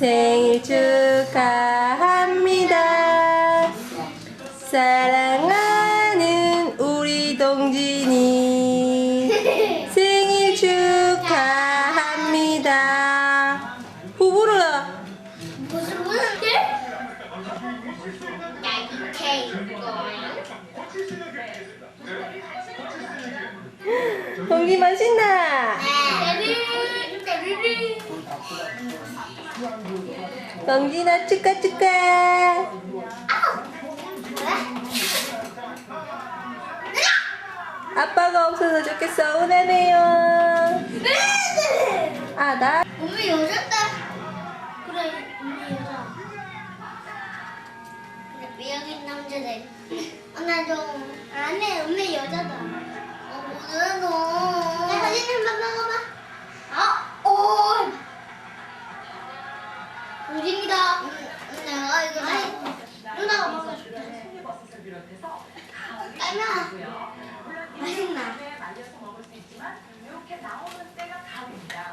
생일 축하합니다. 사랑하는 우리 동진이 생일 축하합니다. 후불어라. 무슨 무슨 일? 야, 이 케이크. 동기 맛있나? 떼 동진아 축하 축하. 아빠가 없어서 좋게 서운하네요. 아 나. 엄마 여자다. 그래, 엄마 여자. 근데 미역인 남자들. 엄마 좀 안해, 엄마 여자다. 깔면 맛있나? 말려서 먹을 수 있지만 이렇게 나오는 때가 가을입니다.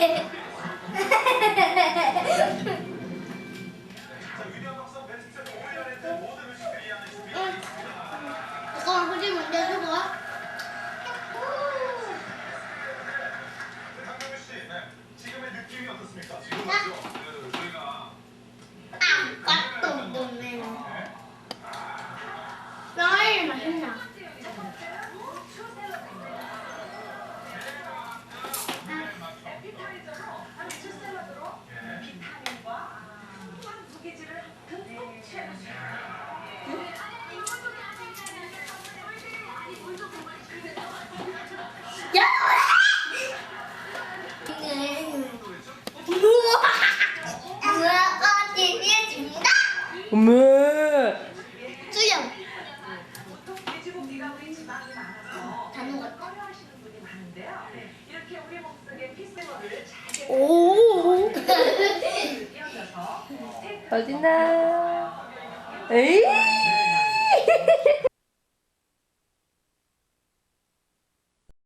지 네. 지금의 느낌이 어떻습니까? 지금 그저희가 아무것도 없네. 나이 맛있나? 에피타이저로 바로 주샐러드로 비타민과 풍부한 무기질을 듬뿍 채워주세요. 야! 우와! 우와, 재미있습니다. 어머. 수영. 보통 돼지고기가 우리 지방이 많아서 다 녹았다. 꺼려하시는 분이 많은데요. 이렇게 우리 몸속에 피스머리를 잘 오. 띄어져서 어딨나? 에이.